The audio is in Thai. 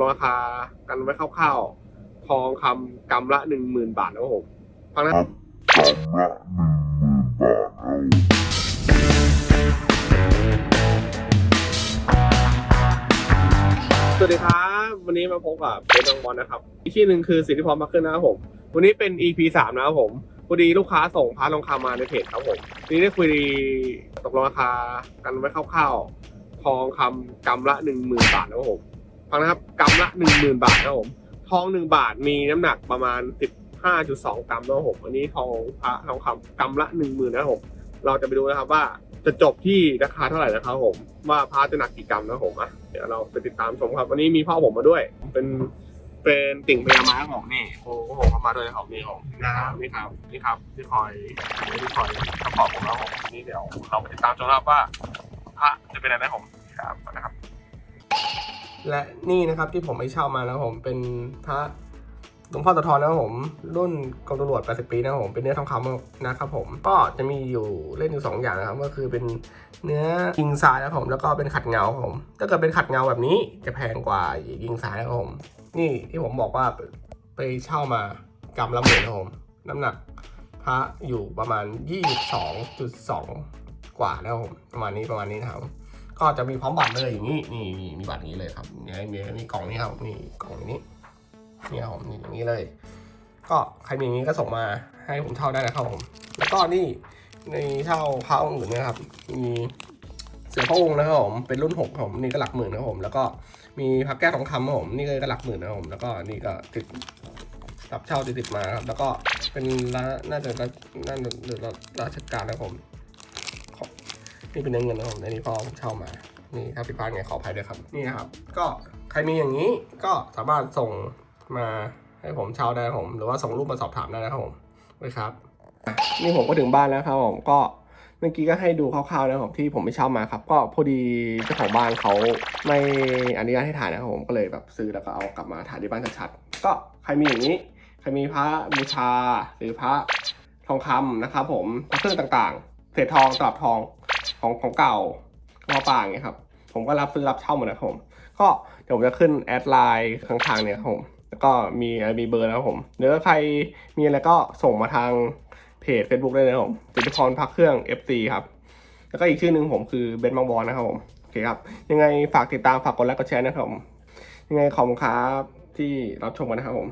ลงราคากันไว้คร่าวๆ ทองคำกำละหนึ่งหมื่นบาทนะครับผมฟังนะครับสวัสดีครับ วันนี้มาพบกับเบนองบอลนะครับอีกที่หนึ่งคือสิทธิพรมาขึ้นนะครับผม วันนี้เป็น EP สามนะครับผมพอดีลูกค้าส่งพาร์ททองคำมาในเพจครับผมทีนี้ได้คุยตกลงราคากันไว้คร่าวๆ ทองคำกำละหนึ่งหมื่นบาทนะครับผม ฟังนะครับกำละหนึ่งหมื่นบาทนะครับผมทองหนึ่งบาทมีน้ำหนักประมาณสิบห้าจุดสองกรัมนะครับผมอันนี้ทองพระทองคำกำละหนึ่งหมื่นนะครับผมเราจะไปดูนะครับว่าจะจบที่ราคาเท่าไหร่นะครับผม ว่าพระจะหนักกี่กรัมนะครับผมอะเดี๋ยวเราไปติดตามชมครับวันนี้มีพ่อผมมาด้วย เป็นเป็นติ่งพญาม้าครับผมนี่โอ้โหเขามาด้วยนะครับนี่ผมนะครับนี่ครับนี่ครับที่คอยที่คอยสปอร์ตผมแล้วผมนี่เดี๋ยวเราไปติดตามชมนะครับว่าพระจะเป็นอะไรนะผมครับนะครับ และนี่นะครับที่ผมไปเช่ามานะผมเป็นพระหลวงพ่อตะทอนนะครับผม รุ่นกรมตำรวจ 80 ปีนะครับผมเป็นเนื้อทองคำนะครับผมก็จะมีอยู่เล่นอยู่ 2 อย่างนะครับ ก็คือเป็นเนื้อยิงทรายนะครับผมแล้วก็เป็นขัดเงาครับผมถ้าเกิดเป็นขัดเงาแบบนี้จะแพงกว่ายิงทรายนะครับผม นี่ที่ผมบอกว่าไปเช่ามากำละหมื่นนะครับผมน้ำหนักพระอยู่ประมาณ 22.2 กว่านะครับผมประมาณนี้ประมาณนี้นะครับ ก็จะมีพร้อมบัตรเลยอย่างนี้นี่มีมีบัตรนี้เลยครับมีมีมีกล่องนี้ครับนี่กล่องนี้นี่ครับนี่อย่างนี้เลย ก็ใครมีอย่างนี้ก็ส่งมาให้ผมเช่าได้นะครับผมแล้วก็นี่ในเช่าพระองค์อื่นนะครับ มีเสือพระองค์นะครับผมเป็นรุ่นหกครับผมนี่ก็หลักหมื่นนะครับผม แล้วก็มีพระแก้วทองคำครับผมนี่ก็หลักหมื่นนะครับผมแล้วก็นี่ก็ติดรับเช่าติดติดมาครับแล้วก็เป็นร้านน่าจะน่าน่าจะราชการนะครับผม นี่เป็นเนื้อเงินนะครับผมในนี้พ่อผมเช่ามา นี่ถ้าผิดพลาดไงขออภัยด้วยครับ นี่นะครับ ก็ใครมีอย่างนี้ก็สามารถส่งมาให้ผมเช่าได้ครับผม หรือว่าส่งรูปมาสอบถามได้นะครับผมไว้ครับ นี่ผมก็ถึงบ้านแล้วครับผมก็เมื่อกี้ก็ให้ดูคร่าวๆนะครับผมที่ผมไปเช่ามาครับ ก็พอดีเจ้าของบ้านเขาไม่อนุญาตให้ถ่ายนะครับผมก็เลยแบบซื้อแล้วก็เอากลับมาถ่ายที่บ้านชัดๆก็ใครมีอย่างนี้ ใครมีพระบูชาหรือพระทองคำนะครับผมพระเครื่องต่างๆเศษทองตลับทอง ของของเก่าของป่าอย่างเงี้ยครับ ผมก็รับซื้อรับเช่าหมดนะครับผม ก็เดี๋ยวผมจะขึ้นแอดไลน์ข้างๆเนี่ยครับผมแล้วก็มีมีเบอร์แล้วครับผมเดี๋ยวถ้าใครมีอะไรก็ส่งมาทางเพจ Facebook ได้เลยครับผมจิตรพรพักเครื่อง FC ครับ แล้วก็อีกชื่อหนึ่งผมคือเบนซ์บางบอลนะครับผมโอเคครับ ยังไงฝากติดตามฝากกดไลค์กดแชร์นะครับผมยังไงขอบคุณครับที่รับชมกันนะครับผม